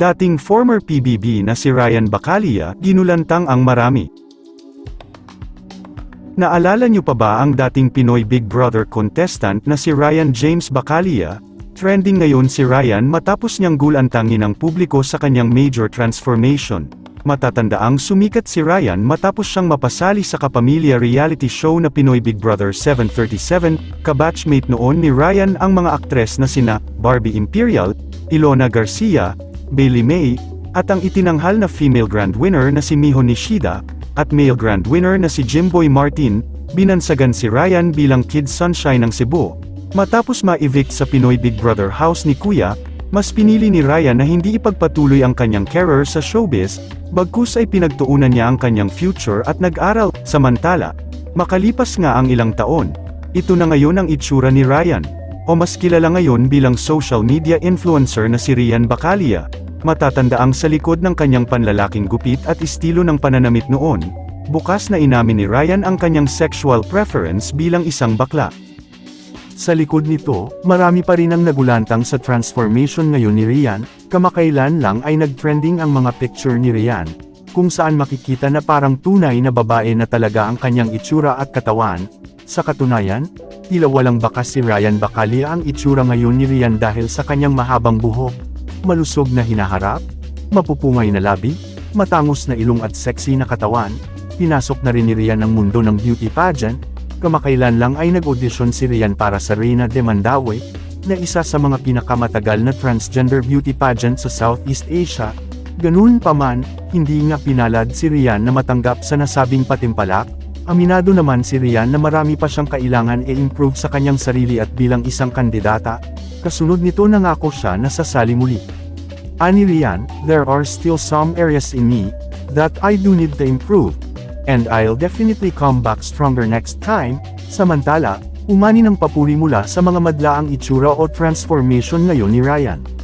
Dating former PBB na si Ryan Bacalia, ginulantang ang marami. Naalala niyo pa ba ang dating Pinoy Big Brother contestant na si Ryan James Bacalia? Trending ngayon si Ryan matapos niyang gulantangin ng publiko sa kanyang major transformation. Matatandaang sumikat si Ryan matapos siyang mapasali sa kapamilya reality show na Pinoy Big Brother 737, kabatchmate noon ni Ryan ang mga aktres na sina Barbie Imperial, Ilona Garcia, Bailey May, at ang itinanghal na female grand winner na si Miho Nishida, at male grand winner na si Jimboy Martin, binansagan si Ryan bilang Kid Sunshine ng Cebu. Matapos ma-evict sa Pinoy Big Brother house ni Kuya, mas pinili ni Ryan na hindi ipagpatuloy ang kanyang career sa showbiz, bagkus ay pinagtuunan niya ang kanyang future at nag-aral, samantala, makalipas nga ang ilang taon, ito na ngayon ang itsura ni Ryan, o mas kilala ngayon bilang social media influencer na si Rian Bacalia, matatandaang sa likod ng kanyang panlalaking gupit at estilo ng pananamit noon, bukas na inamin ni Ryan ang kanyang sexual preference bilang isang bakla. Sa likod nito, marami pa rin ang nagulantang sa transformation ngayon ni Rian, kamakailan lang ay nagtrending ang mga picture ni Rian, kung saan makikita na parang tunay na babae na talaga ang kanyang itsura at katawan. Sa katunayan, tila walang bakas si Ryan Bacalia ang itsura ngayon ni Rian dahil sa kanyang mahabang buhok, malusog na hinaharap, mapupungay na labi, matangos na ilong at sexy na katawan, pinasok na rin ni Rian ang mundo ng beauty pageant, Kamakailan lang ay nag-audition si Rian para sa Reina de Mandaue, na isa sa mga pinakamatagal na transgender beauty pageant sa Southeast Asia. Ganun pa man, hindi nga pinalad si Rian na matanggap sa nasabing patimpalak. Aminado naman si Rian na marami pa siyang kailangan i-improve sa kanyang sarili at bilang isang kandidata. Kasunod nito nangako siya na sasali muli. Ani Rian, there are still some areas in me that I do need to improve and I'll definitely come back stronger next time. Samantala, umani ng papuri mula sa mga madlaang itsura o transformation ngayon ni Ryan.